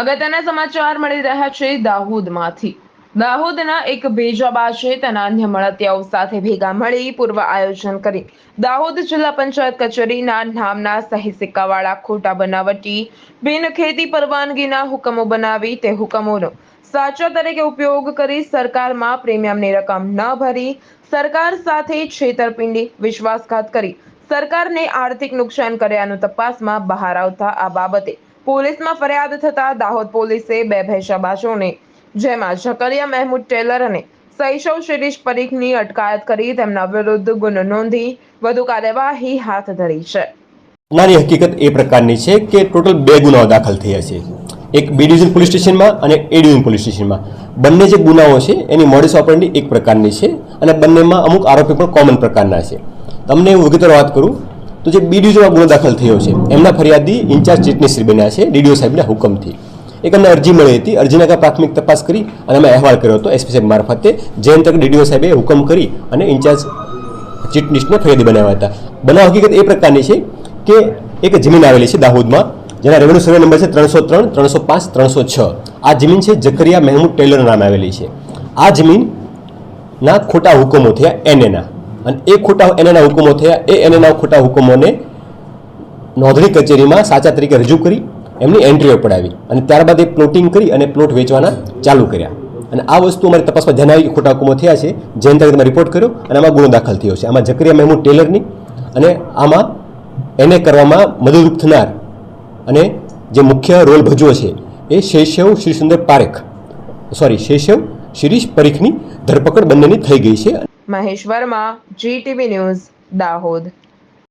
અગત્યના સમાચાર મળી રહ્યા છે દાહોદમાંથી. દાહોદના એક ભેજાબા છે, તેના અન્ય મળતિયાઓ સાથે ભેગા મળી પૂર્વ આયોજન કરી. દાહોદ જિલ્લા પંચાયત કચેરીના નામના સહી સિક્કાવાળા ખોટા બનાવટી બિન ખેતી પરવાનગીના હુકમો બનાવી તે હુકમોનો સાચા તરીકે ઉપયોગ કરી સરકારમાં પ્રીમિયમની રકમ ન ભરી, સરકાર સાથે છેતરપિંડી, વિશ્વાસઘાત કરી, સરકારને આર્થિક નુકસાન કર્યાનું તપાસમાં બહાર આવતા આ બાબતે પોલીસમાં ફરિયાદ થતા દાહોદ પોલીસે બે ભેંસાબાજોને જેમાં ઝકરિયા મહેમૂદ ટેલર અને સૈશવ શિરીષ પરીખની અટકાયત કરી તેમના વિરુદ્ધ ગુનો નોંધી વધુ કાર્યવાહી હાથ ધરી છે. નાની હકીકત એ પ્રકારની છે કે ટોટલ બે ગુનાઓ દાખલ થયા છે. એક બી ડિવિઝન પોલીસ સ્ટેશનમાં અને એ ડિવિઝન પોલીસ સ્ટેશનમાં. બંને જે ગુનાઓ છે એની મોડી ઓપરેન્ડી એક પ્રકારની છે અને બંનેમાં અમુક આરોપી પણ કોમન પ્રકારના છે. તમને હું વિગતવાર વાત કરું તો જે બી જેવા ગુનો દાખલ થયો છે, એમના ફરિયાદી ઇન્ચાર્જ ચીટનીશ્રી બન્યા છે, ડીડીઓ સાહેબના હુકમથી. એક અમને અરજી મળી હતી, અરજીના કાંઈ પ્રાથમિક તપાસ કરી અને અમે અહેવાલ કર્યો હતો એસપી સાહેબ મારફતે, જે અંતર્ગત ડીડીઓ સાહેબે હુકમ કરી અને ઇન્ચાર્જ ચીટનીશને ફરિયાદી બનાવ્યા હતા. બનાવ હકીકત એ પ્રકારની છે કે એક જમીન આવેલી છે દાહોદમાં, જેના રેવન્યુ સર્વે નંબર છે ત્રણસો ત્રણ, ત્રણસો પાંચ, ત્રણસો છ. આ જમીન છે જકરિયા મહેમૂદ ટેલર નામે આવેલી છે. આ જમીનના ખોટા હુકમો થયા એનએના. અને એ ખોટા એનએના હુકમો થયા. એ એનએના ખોટા હુકમોને નોંધણી કચેરીમાં સાચા તરીકે રજૂ કરી, એમની એન્ટ્રીઓ પડાવી અને ત્યારબાદ એ પ્લોટિંગ કરી અને પ્લોટ વેચવાના ચાલુ કર્યા. અને આ વસ્તુ અમારી તપાસમાં ધ્યાન આવી ખોટા હુકમો થયા છે. જે અંતર્ગત રિપોર્ટ કર્યો અને આમાં ગુનો દાખલ થયો છે. આમાં જકરિયા મહેમૂદ ટેલરની અને આમાં એને કરવામાં મદદરૂપ થનાર અને જે મુખ્ય રોલ ભજવો છે એ શૈશવ શ્રી સુંદર પારેખ સોરી શૈશવ શિરીષ પરીખની ધરપકડ બંનેની થઈ ગઈ છે. Mahesh Verma GTV news Dahod.